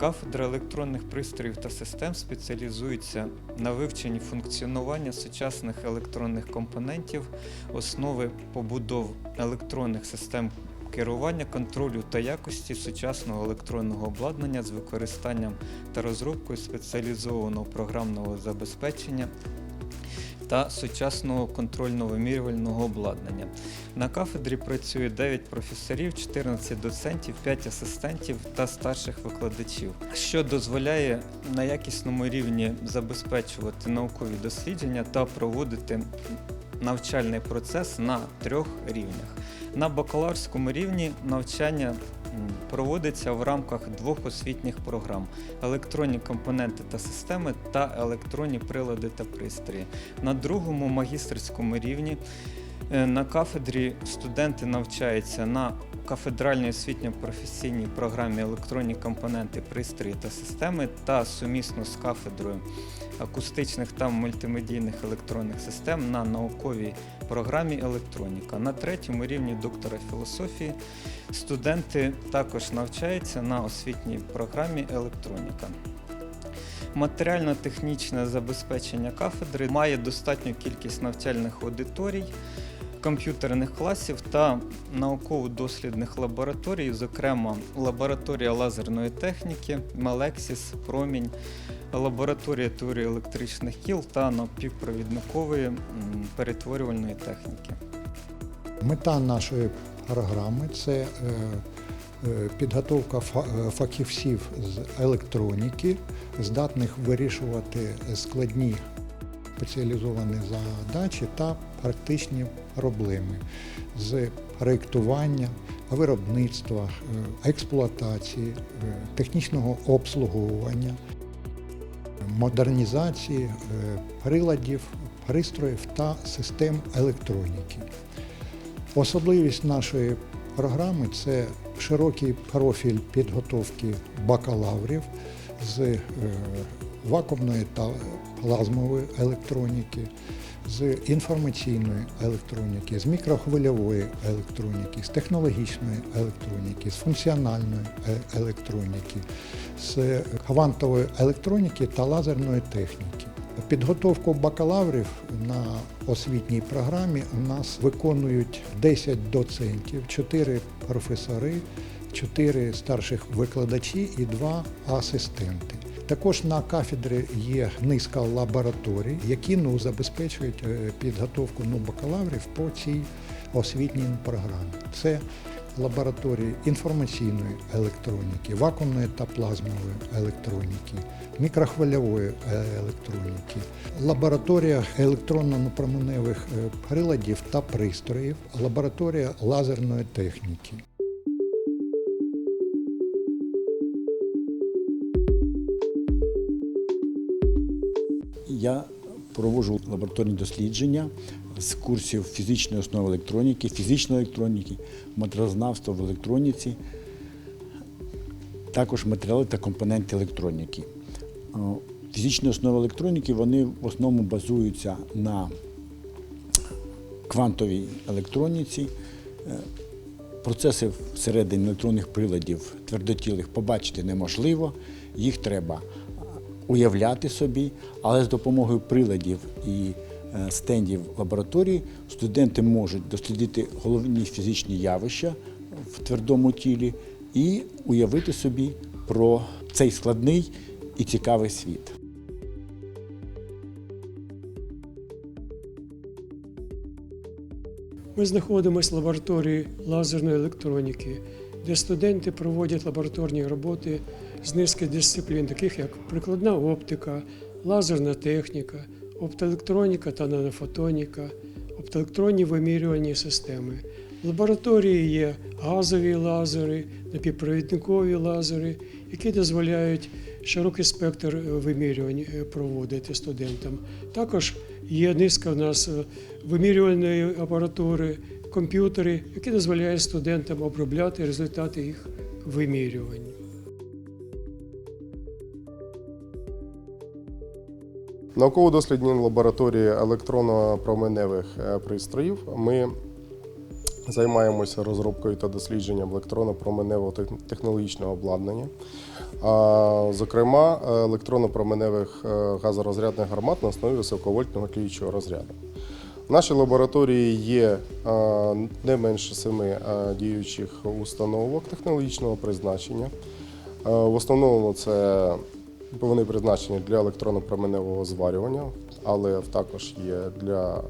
Кафедра електронних пристроїв та систем спеціалізується на вивченні функціонування сучасних електронних компонентів, основи побудов електронних систем керування, контролю та якості сучасного електронного обладнання з використанням та розробкою спеціалізованого програмного забезпечення та сучасного контрольно-вимірювального обладнання. На кафедрі працює 9 професорів, 14 доцентів, 5 асистентів та старших викладачів, що дозволяє на якісному рівні забезпечувати наукові дослідження та проводити навчальний процес на трьох рівнях. На бакалаврському рівні навчання проводиться в рамках двох освітніх програм: електронні компоненти та системи та електронні прилади та пристрої. На другому магістерському рівні е, на кафедрі студенти навчаються на кафедральній освітньо-професійній програмі електронні компоненти, пристрої та системи та сумісно з кафедрою акустичних та мультимедійних електронних систем на науковій програмі електроніка. На третьому рівні доктора філософії студенти також навчаються на освітній програмі електроніка. Матеріально-технічне забезпечення кафедри має достатню кількість навчальних аудиторій, комп'ютерних класів та науково-дослідних лабораторій, зокрема лабораторія лазерної техніки, Мелексіс, Промінь, лабораторія теорії електричних кіл та напівпровідникової перетворювальної техніки. Мета нашої програми це е, е, підготовка е, фахівців з електроніки, здатних вирішувати складні спеціалізовані задачі та практичні проблеми з проєктування, виробництва, е, експлуатації, е, технічного обслуговування, модернізації е, приладів, пристроїв та систем електроніки. Особливість нашої програми це широкий профіль підготовки бакалаврів з вакуумної та плазмової електроніки, з інформаційної електроніки, з мікрохвильової електроніки, з технологічної електроніки, з функціональної е- електроніки, з квантової електроніки та лазерної техніки. Підготовку бакалаврів на освітній програмі у нас виконують 10 доцентів, 4 професори, 4 старших викладачі і 2 асистенти. Також на кафедрі є низка лабораторій, які ну, забезпечують е, підготовку ну, бакалаврів по цій освітній програмі. Це лабораторії інформаційної електроніки, вакуумної та плазмової електроніки, мікрохвильової е, електроніки, лабораторія електронно-променевих е, приладів та пристроїв, лабораторія лазерної техніки. Я проводжу лабораторні дослідження з курсів фізичної основи електроніки, фізичної електроніки, матеріалознавства в електроніці, також матеріали та компоненти електроніки. Фізичні основи електроніки вони в основному базуються на квантовій електроніці. Е, Процеси всередині електронних приладів твердотілих побачити неможливо, їх треба уявляти собі, але з допомогою приладів і е, стендів лабораторії студенти можуть дослідити головні фізичні явища в твердому тілі і уявити собі про цей складний і цікавий світ. Ми знаходимося в лабораторії лазерної електроніки, де студенти проводять лабораторні роботи з низки дисциплін, таких як прикладна оптика, лазерна техніка, оптоелектроніка та нанофотоніка, оптоелектронні вимірювальні системи. В лабораторії є газові лазери, напівпровідникові лазери, які дозволяють широкий спектр е, вимірювань е, проводити студентам. Також є низка в нас е, вимірювальної апаратури, комп'ютери, які дозволяють студентам обробляти результати їх вимірювань. Науково-дослідній лабораторії електронно-променевих е, пристроїв ми Займаємося розробкою та дослідженням електронно-променевого технологічного обладнання. Зокрема, електронно-променевих е, газорозрядних гармат на основі високовольтного тліючого розряду. Нашій лабораторії є не менше семи діючих установок технологічного призначення. В основному це вони призначені для електронно-променевого зварювання, але також є для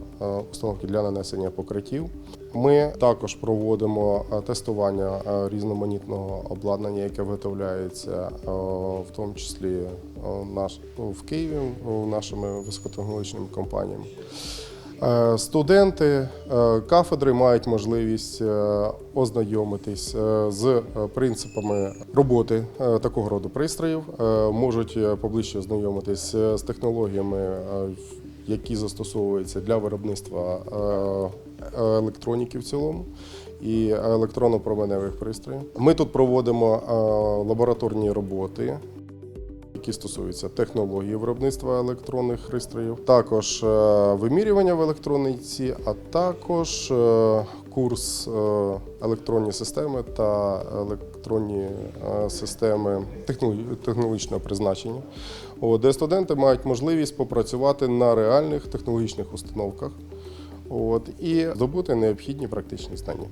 установки для нанесення покриттів. Ми також проводимо тестування різноманітного обладнання, яке виготовляється в тому числі в Києві нашими високотехнологічними компаніями. Е, Студенти е, кафедри мають можливість е, ознайомитись з принципами роботи такого роду пристроїв, можуть поближче ознайомитись з технологіями, які застосовуються для виробництва електроніки в цілому. І електронно-променевих пристроїв. Ми тут проводимо лабораторні роботи, які стосуються технології виробництва електронних пристроїв, також е, вимірювання в електроніці, а також е, курс е, електронні системи та електронні системи технологічного призначення, де студенти мають можливість попрацювати на реальних технологічних установках от, і здобути необхідні практичні знання.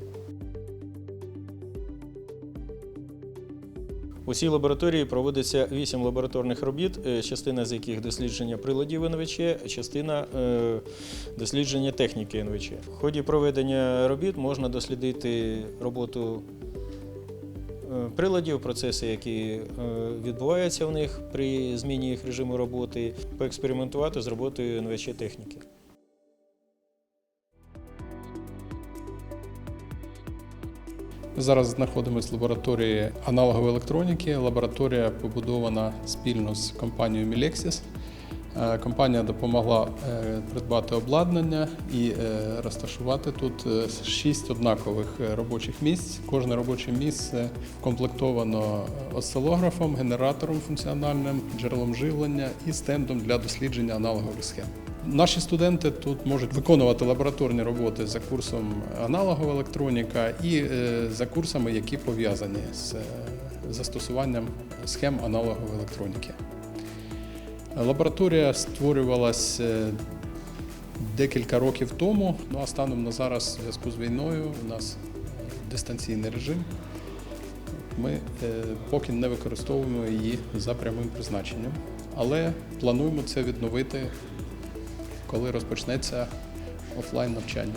У цій лабораторії проводиться вісім лабораторних робіт, е, частина з яких дослідження приладів НВЧ, частина е, дослідження техніки НВЧ. В ході проведення робіт можна дослідити роботу е, приладів, процеси, які відбуваються в них при зміні їх режиму роботи, поекспериментувати з роботою НВЧ техніки. Зараз знаходимося в лабораторії аналогової електроніки. Лабораторія побудована спільно з компанією. Е, Компанія допомогла е, придбати обладнання і е, розташувати тут е, шість однакових робочих місць. Кожне робоче місце вкомплектовано осцилографом, генератором функціональним, джерелом живлення і стендом для дослідження аналогових схем. Наші студенти тут можуть виконувати лабораторні роботи за курсом аналогова електроніка і е, за курсами, які пов'язані з е, застосуванням схем аналогової електроніки. Лабораторія створювалась е, декілька років тому, ну а станом на зараз, в зв'язку з війною, у нас дистанційний режим. Ми поки не використовуємо її за прямим призначенням, але плануємо це відновити, коли розпочнеться офлайн навчання.